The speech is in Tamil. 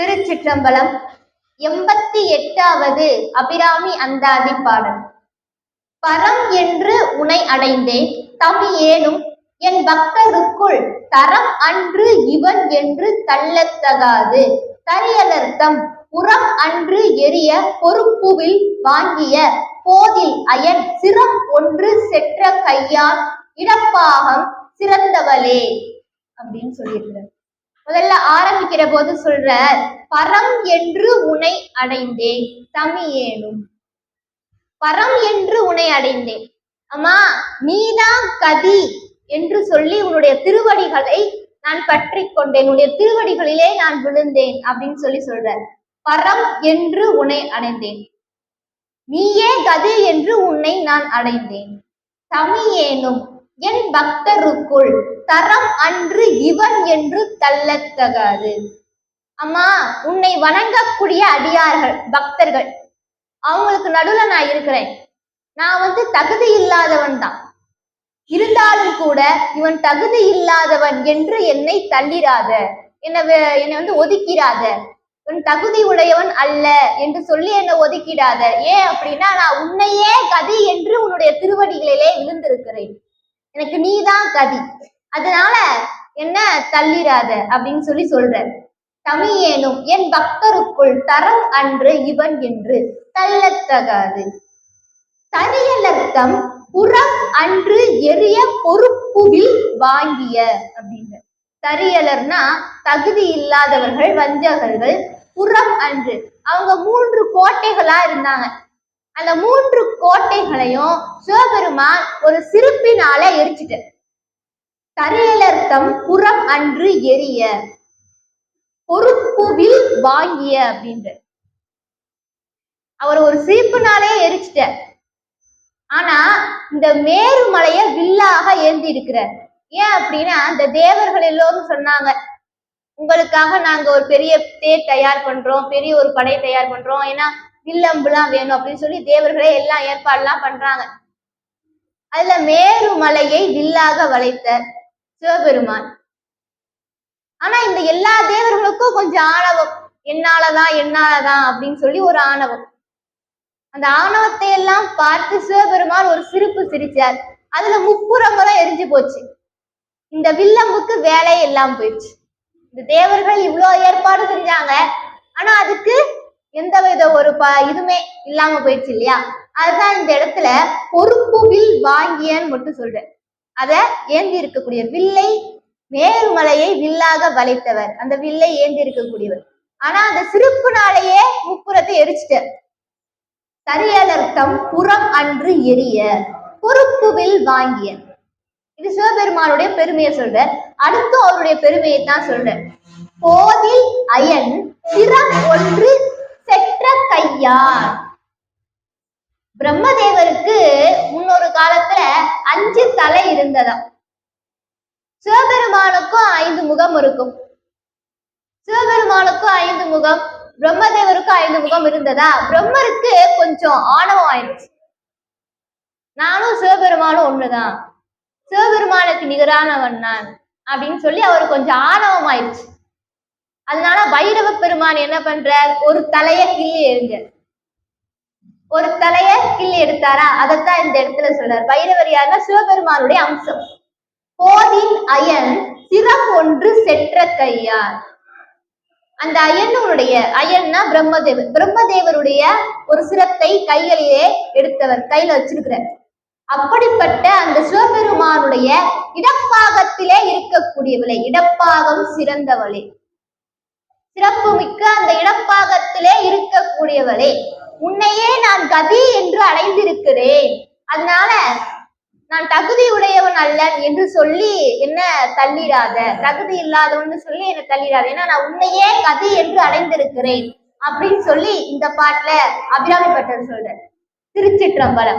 திருச்சிற்றம்பலம் எண்பத்தி எட்டாவது அபிராமி அந்தாதி பாடல். பரம் என்று உனை அடைந்தேன் தம் ஏனும் என் பக்தருக்குள் தரம் அன்று இவன் என்று தள்ளத்தகாது. தரியலர்த்தம் புறம் அன்று எரிய பொறுப்புவில் வாங்கிய போதில் அயன் சிரம் ஒன்று செற்ற கையான் இடப்பாகம் சிறந்தவளே அப்படின்னு சொல்லியிருக்கிறார். முதல்ல ஆரம்பிக்கிற போது சொல்ற பரம் என்று உனை அடைந்தேன் தமியேனும். பரம் என்று உனை அடைந்தேன். அம்மா நீதான் கதி என்று சொல்லி உன்னுடைய திருவடிகளை நான் பற்றி கொண்டேன். உன்னுடைய திருவடிகளிலே நான் விழுந்தேன் அப்படின்னு சொல்லி சொல்ற பரம் என்று உன்னை அடைந்தேன். நீயே கதி என்று உன்னை நான் அடைந்தேன். தமியேனும். என் பக்தருக்குள் தரம் அன்று இவன் என்று தள்ளத்தகாது. அம்மா உன்னை வணங்கக்கூடிய அடியார்கள் பக்தர்கள் அவங்களுக்கு நடுவுல நான் இருக்கிறேன். நான் வந்து தகுதி இல்லாதவன் தான். இருந்தாலும் கூட இவன் தகுதி இல்லாதவன் என்று என்னை தள்ளிராத என்னை என்னை வந்து ஒதுக்கிடாத உன் தகுதி உடையவன் அல்ல என்று சொல்லி என்னை ஒதுக்கிடாத. ஏன் அப்படின்னா நான் உன்னையே கதி என்று உன்னுடைய திருவடிகளிலே விழுந்திருக்கிறேன். எனக்கு நீதான் கதி. அதனால என்ன தள்ளிராத அப்படின்னு சொல்லி சொல்ற தமியேனும் என் பக்தருக்குள் தரம் அன்று இவன் என்று தள்ளத்தகாது தரியலர்த்தம் புறம் அன்று எரிய பொறுப்புவில் வாங்கிய அப்படின்ற தரியலர்னா தகுதி இல்லாதவர்கள் வஞ்சகர்கள் புறம் அன்று. அவங்க மூன்று கோட்டைகளா இருந்தாங்க. அந்த மூன்று கோட்டைகளையும் சிவபெருமான் ஒரு சிரிப்பினால எரிச்சிட்டார். தம் புறம் அன்று எரிய பொறுப்புவில் வாங்கிய அப்படின்ற அவர் ஒரு சிரிப்புனாலே எரிச்சிட்டார். ஆனா இந்த மேருமலைய வில்லாக ஏந்தி இருக்கிறார். ஏன் அப்படின்னா இந்த தேவர்கள் எல்லோரும் சொன்னாங்க உங்களுக்காக நாங்க ஒரு பெரிய தேர் தயார் பண்றோம் பெரிய ஒரு படை தயார் பண்றோம். ஏன்னா வில்லம்புலாம் வேணும் அப்படின்னு சொல்லி தேவர்களே எல்லாம் ஏற்பாடுலாம் பண்றாங்க. அதுல மேருமலையை வில்லாக வளைத்த சிவபெருமான். ஆனா இந்த எல்லா தேவர்களுக்கும் கொஞ்சம் ஆணவம். என்னாலதான் என்னாலதான் அப்படின்னு சொல்லி ஒரு ஆணவம். அந்த ஆணவத்தை எல்லாம் பார்த்து சிவபெருமான் ஒரு சிரிப்பு சிரிச்சார். அதுல முப்புறங்களும் எரிஞ்சு போச்சு. இந்த வில்லம்புக்கு வேலையே எல்லாம் போயிடுச்சு. இந்த தேவர்கள் இவ்வளோ ஏற்பாடு செஞ்சாங்க. ஆனா அதுக்கு எந்த வித ஒரு ப இதுமே இல்லாம போயிடுச்சு இல்லையா? அதுதான் இந்த இடத்துல பொறுப்புவில் வாங்கியன்னு மட்டும் சொல்றேன். அத ஏந்தி இருக்கக்கூடிய வில்லை மேல்மலையை வில்லாக வளைத்தவர். அந்த வில்லை ஏந்தி இருக்கக்கூடியவர். ஆனா அந்த சிரிப்புனாலேயே முப்புறத்தை எரிச்சிட்டார் தரியலர்த்தம் புறம் அன்று எரிய பொறுப்புவில் வாங்கிய. இது சிவபெருமானுடைய பெருமையை சொல்ற அடுத்து அவருடைய பெருமையை தான் சொல்ற போதில் அயன் சிரம் ஒன்று செற்ற கையார் பிரம்மதேவருக்கு முன்னொரு காலத்துல அஞ்சு தலை இருந்ததா சிவபெருமானுக்கும் ஐந்து முகம் இருக்கும். சிவபெருமானுக்கும் ஐந்து முகம் பிரம்மதேவருக்கும் ஐந்து முகம் இருந்ததா? பிரம்மருக்கு கொஞ்சம் ஆணவம் ஆயிடுச்சு நானும் சிவபெருமானும் ஒண்ணுதான். சிவபெருமானுக்கு நிகரானவன் நான் அப்படின்னு சொல்லி அவர் கொஞ்சம் ஆணவம் ஆயிடுச்சு அதனால பைரவ பெருமான் என்ன பண்றார்? ஒரு தலைய கிள்ளி எறிஞ்ச ஒரு தலைய கிள்ளி எடுத்தாரா? அதைத்தான் இந்த இடத்துல சொல்றார். பைரவர் யாருன்னா? சிவபெருமானுடைய அம்சம். போதின் அயன் சிரம் ஒன்று செற்ற கையார். அந்த அயனுடைய அயன்னா பிரம்மதேவர் பிரம்மதேவருடைய ஒரு சிரத்தை கைகளிலே எடுத்தவர் கையில வச்சிருக்கிறார். அப்படிப்பட்ட அந்த சிவபெருமானுடைய இடப்பாகத்திலே இருக்கக்கூடியவளே இடப்பாகம் சிறந்தவளே. சிறப்புமிக்க அந்த இடப்பாகத்திலே இருக்கக்கூடியவளே. உன்னையே நான் கதி என்று அடைந்திருக்கிறேன். அதனால நான் தகுதி உடையவன் அல்லன் என்று சொல்லி என்ன தள்ளிடாத. தகுதி இல்லாதவன் சொல்லி என்ன தள்ளிடாத. ஏன்னா நான் உன்னையே கதி என்று அடைந்திருக்கிறேன் அப்படின்னு சொல்லி இந்த பாட்டுல அபிராமி பட்டர் சொல்ற திருச்சிற்றம்பலம்.